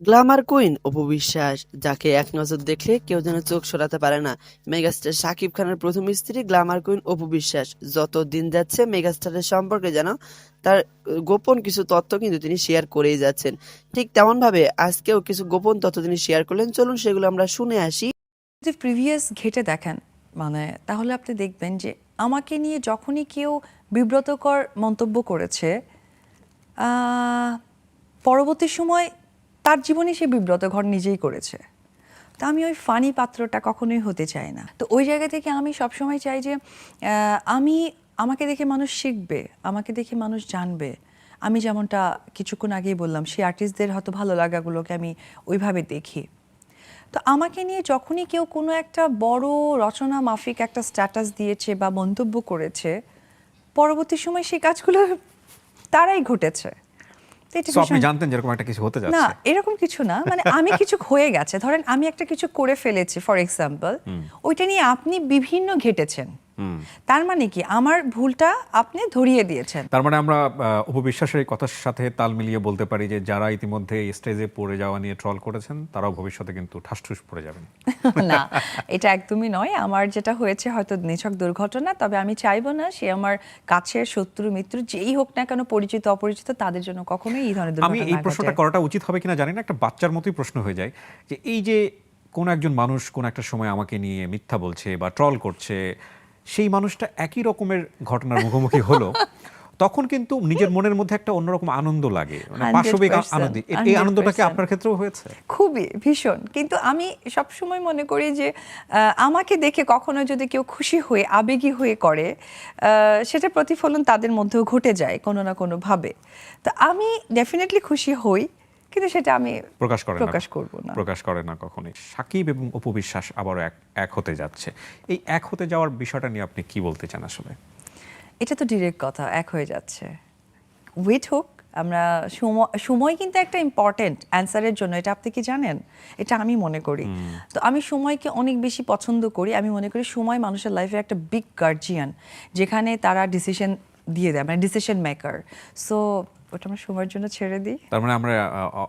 Glamour queen Apu Biswas যাকে এক নজর দেখলে কেউ যেন চোখ সরাতে পারে না। মেগাস্টার শাকিব খানের প্রথম স্ত্রী গ্ল্যামার কুইন অপু বিশ্বাস যত দিন যাচ্ছে, মেগাস্টারের সম্পর্কে যেন তার গোপন কিছু তথ্য কিন্তু তিনি শেয়ার করেই যাচ্ছেন। ঠিক তেমন ভাবে আজকেও কিছু গোপন তথ্য তিনি শেয়ার করলেন। চলুন সেগুলো আমরা শুনে আসি। যদি প্রিভিয়াস ঘেটে দেখেন মানে তাহলে আপনি দেখবেন যে আমাকে নিয়ে যখনই কেউ বিব্রতকর মন্তব্য করেছে পরবর্তী সময় তার জীবনে সে বিব্রত ঘর নিজেই করেছে। তা আমি ওই ফানি পাত্রটা কখনোই হতে চাই না। তো ওই জায়গা থেকে আমি সবসময় চাই যে আমি, আমাকে দেখে মানুষ শিখবে, আমাকে দেখে মানুষ জানবে। আমি যেমনটা কিছুক্ষণ আগেই বললাম, সেই আর্টিস্টদের হয়তো ভালো লাগাগুলোকে আমি ওইভাবে দেখি। তো আমাকে নিয়ে যখনই কেউ কোনো একটা বড় রচনা মাফিক একটা স্ট্যাটাস দিয়েছে বা মন্তব্য করেছে, পরবর্তী সময় সেই কাজগুলো তারাই ঘটেছে। আপনি জানতেন যেরকম একটা কিছু হতে না এরকম কিছু না। মানে আমি কিছু হয়ে গেছে। ধরেন আমি একটা কিছু করে ফেলেছি ফর এক্সাম্পল ওইটা নিয়ে আপনি বিভিন্ন ঘেটেছেন। তার মানে কি? আমার ভুলটা আপনি ধরিয়ে দিয়েছেন। তার মানে আমরা উপবিশ্বাসের কথার সাথে তাল মিলিয়ে বলতে পারি যে যারা ইতিমধ্যে স্টেজে পড়ে যাওয়া নিয়ে ট্রল করেছেন তারাও ভবিষ্যতে কিন্তু ঠাসঠুস পড়ে যাবেন। না এটা একদমই নয়। আমার যেটা হয়েছে হয়তো নিছক দুর্ঘটনা তবে আমি চাইব না সে আমার কাছের শত্রু মিত্র যেই হোক না কেন পরিচিত অপরিচিত তাদের জন্য কখনোই এই ধরনের আমি এই প্রশ্নটা করাটা উচিত হবে কিনা জানি না একটা বাচ্চার মতোই প্রশ্ন হয়ে যায় যে এই যে কোন একজন মানুষ কোন একটা সময় আমাকে নিয়ে মিথ্যা বলছে বা ট্রল করছে সেই মানুষটা একই রকমের ঘটনার মুখোমুখি হলো তখন কিন্তু নিজের মনের মধ্যে একটা অন্যরকম আনন্দ লাগে মানে পাশবিক আনন্দ। এই- এই আনন্দটা কি আপনার ক্ষেত্রেও হয়েছে? খুবই ভীষণ। কিন্তু আমি সবসময় মনে করি যে আহ, আমাকে দেখে কখনো যদি কেউ খুশি হয়ে আবেগী হয়ে করে আহ, সেটা প্রতিফলন তাদের মধ্যেও ঘটে যায় কোনো না কোনো ভাবে তো আমি ডেফিনেটলি খুশি হই। কিন্তু সেটা আমি প্রকাশ করে প্রকাশ করব না। প্রকাশ করে না কখনোই। সাকিব এবং অপবিশ্বাস আবারও এক এক হতে যাচ্ছে। এই এক হতে যাওয়ার বিষয়টা নিয়ে আপনি কি বলতে চান আসলে? এটা তো ডিরেক্ট কথা এক হয়ে যাচ্ছে। ওয়েট হোক আমরা সময় সময় কিন্তু একটা ইম্পর্টেন্ট অ্যান্সারের জন্য এটা আপনি কি জানেন? এটা আমি মনে করি। তো আমি সময়কে অনেক বেশি পছন্দ করি। আমি মনে করি সময় মানুষের লাইফে একটা বিগ গার্জিয়ান যেখানে তারা ডিসিশন দিয়ে দেয় মানে ডিসিশন মেকার সো ওটা আমরা সময়ের জন্য ছেড়ে দিই। তার মানে আমরা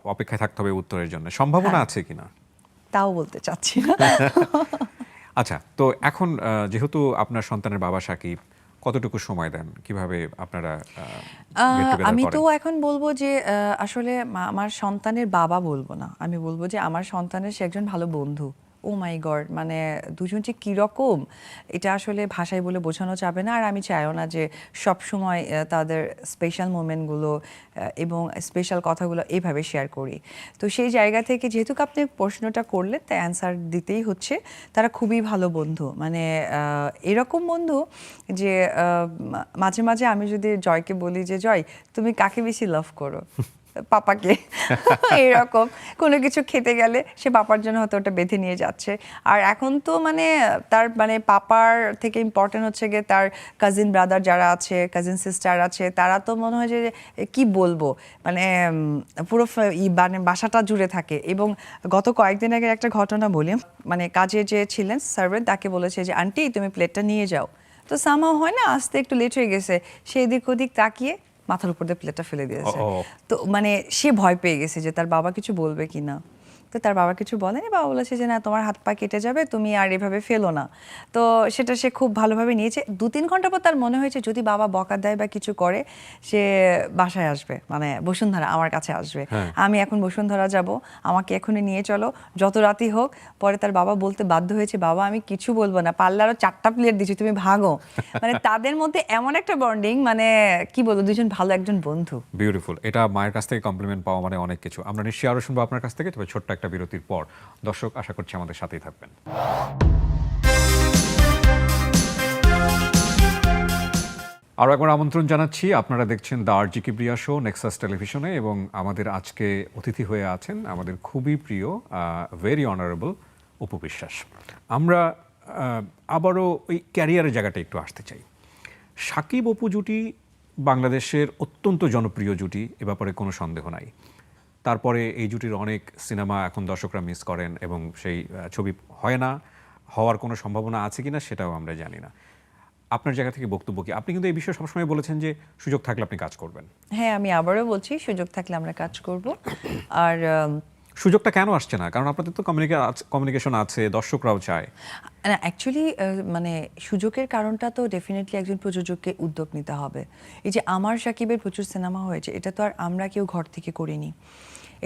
অপেক্ষায় থাকতে হবে উত্তরের জন্য। সম্ভাবনা হ্যাঁ। আছে কিনা? তাও বলতে চাচ্ছি না। আচ্ছা তো এখন যেহেতু আপনার সন্তানের বাবা সাকিব কতটুকু সময় দেন? কীভাবে আপনারা আমি তো এখন বলব যে আসলে আমার সন্তানের বাবা বলব না। আমি বলব যে আমার সন্তানের সে একজন ভালো বন্ধু। ও মাই গড মানে দুজন যে কীরকম, এটা আসলে ভাষায় বলে বোঝানো যাবে না। আর আমি চাইও না যে সব সময় তাদের স্পেশাল মোমেন্টগুলো এবং স্পেশাল কথাগুলো এইভাবে শেয়ার করি। তো সেই জায়গা থেকে যেহেতু আপনি প্রশ্নটা করলেন, তাই অ্যান্সার দিতেই হচ্ছে। তারা খুবই ভালো বন্ধু। মানে এরকম বন্ধু যে মাঝে মাঝে আমি যদি জয়কে বলি যে, জয়, তুমি কাকে বেশি লাভ করো? পাপাকে। এরকম কোনো কিছু খেতে গেলে সে পাপার জন্য হয়তো ওটা বেঁধে নিয়ে যাচ্ছে। আর এখন তো মানে তার মানে পাপার থেকে ইম্পর্টেন্ট হচ্ছে গিয়ে তার কাজিন ব্রাদার যারা আছে কাজিন সিস্টার আছে, তারা তো মনে হয় যে কি বলব? মানে পুরো ই মানে বাসাটা জুড়ে থাকে। এবং গত কয়েকদিন আগে একটা ঘটনা বলি মানে কাজে যে ছিলেন সার্ভেন্ট তাকে বলেছে যে আন্টি তুমি প্লেটটা নিয়ে যাও। তো সামাও হয় না, আসতে একটু লেট হয়ে গেছে। সে এদিক ওদিক তাকিয়ে মাথার উপর দিয়ে প্লেটটা ফেলে দিয়েছে। তো মানে সে ভয় পেয়ে গেছে যে তার বাবা কিছু বলবে কিনা তো তার বাবা কিছু বলেনি বাবা বলেছে যে না তোমার হাত পা কেটে যাবে তুমি আর এভাবে ফেলো না। তো সেটা সে খুব ভালোভাবে নিয়েছে। দু তিন ঘণ্টা পর তার মনে হয়েছে যদি বাবা বকা দেয় বা কিছু করে সে বাসায় আসবে মানে বসুন্ধরা আমার কাছে আসবে। হ্যাঁ। আমি এখন বসুন্ধরা যাব আমাকে এখনই নিয়ে চলো যত রাতি হোক। পরে তার বাবা বলতে বাধ্য হয়েছে বাবা আমি কিছু বলব না পারলে আরও চারটা প্লেট দিচ্ছি তুমি ভাগো। মানে তাদের মধ্যে এমন একটা বন্ডিং মানে কি বলব দুজন ভালো একজন বন্ধু। বিউটিফুল এটা মায়ের কাছ থেকে কমপ্লিমেন্ট পাওয়া মানে অনেক কিছু। আমরা নিশ্চয়ই আরও শুনব আপনার কাছ থেকে তবে ছোট্ট একটা বিরতির পর। দর্শক, আশা করছি আমাদের সাথেই থাকবেন। আরও একবার আমন্ত্রণ জানাচ্ছি। আপনারা দেখছেন the R G Kibria show nexus টেলিভিশনে এবং আমাদের আজকে অতিথি হয়ে আছেন আমাদের খুবই প্রিয় ভেরি অনারেবল উপবিশ্বাস আমরা আবারও ওই ক্যারিয়ারের জায়গাটা একটু আসতে চাই। সাকিব অপু জুটি বাংলাদেশের অত্যন্ত জনপ্রিয় জুটি, এ ব্যাপারে কোনো সন্দেহ নাই। তারপরে এই জুটির অনেক সিনেমা এখন দর্শকরা মিস করেন এবং সেই ছবি হয় না হওয়ার কোনো সম্ভাবনা আছে কিনা সেটাও আমরা জানি না। আপনার জায়গা থেকে বক্তব্য কি? আপনি কিন্তু এই বিষয়ে সবসময় বলেছেন যে সুযোগ থাকলে আপনি কাজ করবেন। হ্যাঁ আমি আবারও বলছি সুযোগ থাকলে আমরা কাজ করব। আর সুযোগটা কেন আসছে না? কারণ আপনাদের তো কমিউনিকেশন আছে দর্শকরাও চায়। না অ্যাকচুয়ালি মানে সুযোগের কারণটা তো ডেফিনেটলি একজন প্রযোজককে উদ্যোগ নিতে হবে। এই যে আমার সাকিবের প্রচুর সিনেমা হয়েছে এটা তো আর আমরা কেউ ঘর থেকে করিনি।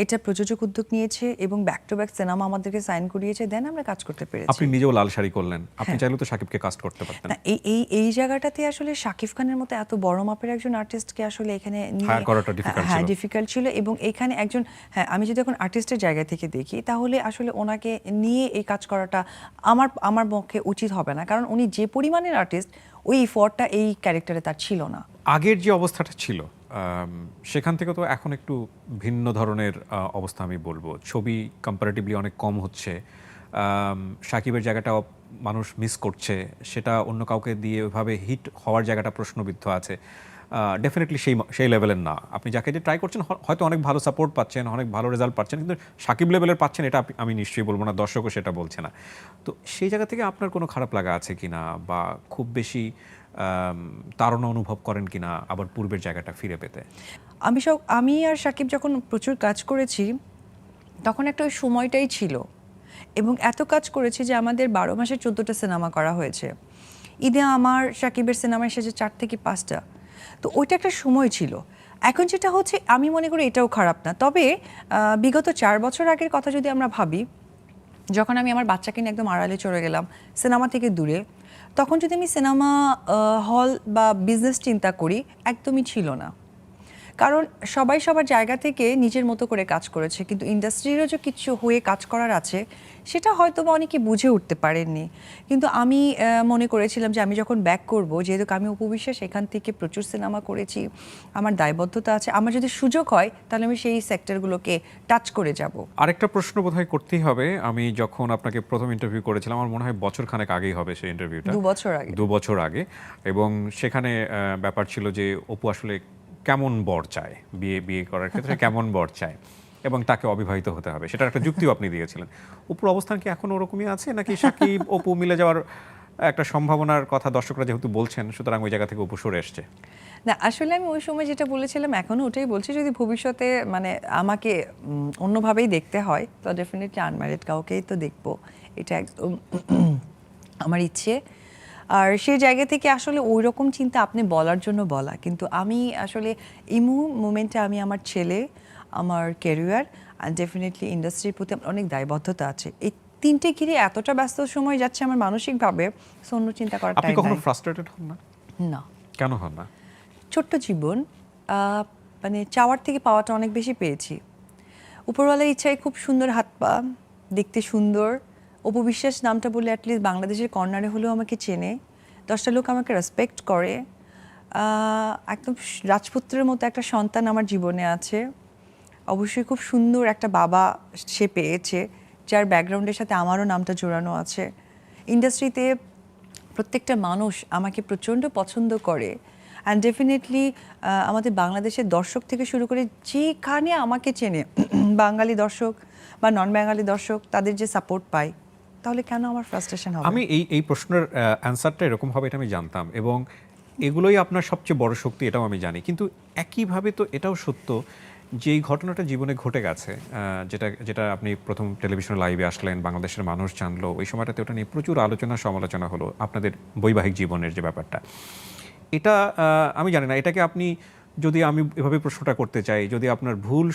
এটা প্রযোজক উদ্যোগ নিয়েছে এবং ব্যাক টু ব্যাক সিনেমা আমাদেরকে সাইন করিয়েছে দেন আমরা কাজ করতে পেরেছি। আপনি নিজেও লাল শাড়ি করলেন। আপনি হ্যাঁ। চাইলেও তো সাকিবকে কাস্ট করতে পারতেন। না এই এই এই জায়গাটাতে আসলে শাকিব খানের মতো এত বড় মাপের একজন আর্টিস্টকে আসলে এখানে Hire করাটা difficult হ্যাঁ। ডিফিকাল্ট ছিল এবং এখানে একজন হ্যাঁ আমি যদি এখন আর্টিস্টের জায়গা থেকে দেখি তাহলে আসলে ওনাকে নিয়ে এই কাজ করাটা আমার আমার পক্ষে উচিত হবে না। কারণ উনি যে পরিমাণের আর্টিস্ট ওই ইফর্টটা এই ক্যারেক্টারে তার ছিল না। আগের যে অবস্থাটা ছিল সেখান থেকে তো এখন একটু ভিন্ন ধরনের অবস্থা আমি বলব। ছবি কম্পারেটিভলি অনেক কম হচ্ছে। সাকিবের জায়গাটা মানুষ মিস করছে। সেটা অন্য কাউকে দিয়ে ওইভাবে হিট হওয়ার জায়গাটা প্রশ্নবিদ্ধ আছে। ডেফিনেটলি সেই সেই লেভেলের না। আপনি যাকে যে ট্রাই করছেন হয়তো অনেক ভালো সাপোর্ট পাচ্ছেন, অনেক ভালো রেজাল্ট পাচ্ছেন, কিন্তু সাকিব লেভেলের পাচ্ছেন, এটা আমি নিশ্চয়ই বলব না, দর্শকও সেটা বলছে না। তো সেই জায়গা থেকে আপনার কোনো খারাপ লাগা আছে কিনা? বা খুব বেশি তাড়না অনুভব করেন কিনা আবার পূর্বের জায়গাটা ফিরে পেতে? আমি সব, আমি আর সাকিব যখন প্রচুর কাজ করেছি, তখন একটা ওই সময়টাই ছিল। এবং এত কাজ করেছি যে আমাদের বারো মাসে চোদ্দোটা সিনেমা করা হয়েছে। ঈদে আমার, সাকিবের সিনেমা এসেছে চার থেকে পাঁচটা। তো ওইটা একটা সময় ছিল। এখন যেটা হচ্ছে, আমি মনে করি এটাও খারাপ না। তবে বিগত চার বছর আগের কথা যদি আমরা ভাবি, যখন আমি আমার বাচ্চাকে নিয়ে একদম আড়ালে চলে গেলাম, সিনেমা থেকে দূরে তখন যদি আমি সিনেমা হল বা বিজনেস চিন্তা করি একদমই ছিল না। কারণ সবাই সবার জায়গা থেকে নিজের মতো করে কাজ করেছে কিন্তু ইন্ডাস্ট্রিরও যে কিছু হয়ে কাজ করার আছে সেটা হয়তো বা অনেকে বুঝে উঠতে পারেননি। কিন্তু আমি মনে করেছিলাম যে আমি যখন ব্যাক করব যেহেতু আমি উপবিশ্বাস সেখান থেকে প্রচুর সিনেমা করেছি আমার দায়বদ্ধতা আছে আমার যদি সুযোগ হয় তাহলে আমি সেই সেক্টরগুলোকে টাচ করে যাব। আরেকটা প্রশ্ন বোধহয় করতেই হবে আমি যখন আপনাকে প্রথম ইন্টারভিউ করেছিলাম আমার মনে হয় বছর খানেক আগেই হবে সেই ইন্টারভিউটা দু বছর আগে। দু বছর আগে এবং সেখানে ব্যাপার ছিল যে অপু আসলে কেমন বর চায়? বিয়ে বিয়ে করার ক্ষেত্রে কেমন বর চায়? এবং তাকে অবিবাহিত হতে হবে। সেটার একটা যুক্তিও আপনি দিয়েছিলেন। অপুর অবস্থান কি এখন ওরকমই আছে? নাকি সাকিব অপু মিলে যাওয়ার একটা সম্ভাবনার কথা দর্শকরা যেহেতু বলছেন সুতরাং ওই জায়গা থেকে অপু সরে এসছে। না আসলে আমি ওই সময় যেটা বলেছিলাম এখনও ওটাই বলছি যদি ভবিষ্যতে মানে আমাকে অন্যভাবেই দেখতে হয় তো ডেফিনেটলি আনম্যারিড কাউকেই তো দেখব। এটা একদম আমার ইচ্ছে। আর সেই জায়গা থেকে আসলে ওই রকম চিন্তা আপনি বলার জন্য বলা। কিন্তু আমি আসলে ইমু মোমেন্টে আমি আমার ছেলে আমার ক্যারিয়ার আর ডেফিনেটলি ইন্ডাস্ট্রির প্রতি আমার অনেক দায়বদ্ধতা আছে। এই তিনটে ঘিরে এতটা ব্যস্ত সময় যাচ্ছে আমার মানসিকভাবে অন্য চিন্তা করার আপনি টাইম কখনো ফ্রাস্ট্রেটেড হন না? না। কেন হন না? ছোট্ট জীবন মানে চাওয়ার থেকে পাওয়াটা অনেক বেশি পেয়েছি। উপরওয়ালার ইচ্ছায় খুব সুন্দর হাত পা দেখতে সুন্দর অপবিশ্বাস নামটা বলে অ্যাটলিস্ট বাংলাদেশের কর্নারে হলেও আমাকে চেনে। দশটা লোক আমাকে রেসপেক্ট করে। একদম রাজপুত্রের মতো একটা সন্তান আমার জীবনে আছে। অবশ্যই খুব সুন্দর একটা বাবা সে পেয়েছে, যার ব্যাকগ্রাউন্ডের সাথে আমারও নামটা জোড়ানো আছে। ইন্ডাস্ট্রিতে প্রত্যেকটা মানুষ আমাকে প্রচণ্ড পছন্দ করে। অ্যান্ড ডেফিনেটলি আমাদের বাংলাদেশের দর্শক থেকে শুরু করে যেখানে আমাকে চেনে, বাঙালি দর্শক বা নন বাঙালি দর্শক, তাদের যে সাপোর্ট পাই তাহলে কেন আমার ফ্রাস্ট্রেশন হবে? আমি এই এই প্রশ্নের অ্যান্সারটা এরকম হবে এটা আমি জানতাম এবং এগুলোই আপনার সবচেয়ে বড় শক্তি এটাও আমি জানি। কিন্তু একইভাবে তো এটাও সত্য যে এই ঘটনাটা জীবনে ঘটে গেছে যেটা যেটা আপনি প্রথম টেলিভিশনে লাইভে আসলেন, বাংলাদেশের মানুষ জানলো, ওই সময়টাতে ওটা নিয়ে প্রচুর আলোচনা সমালোচনা হলো আপনাদের বৈবাহিক জীবনের যে ব্যাপারটা। এটা আমি জানি না, এটাকে আপনি যদি আমি এভাবে প্রশ্নটা করতে চাই, যদি আপনার ভুল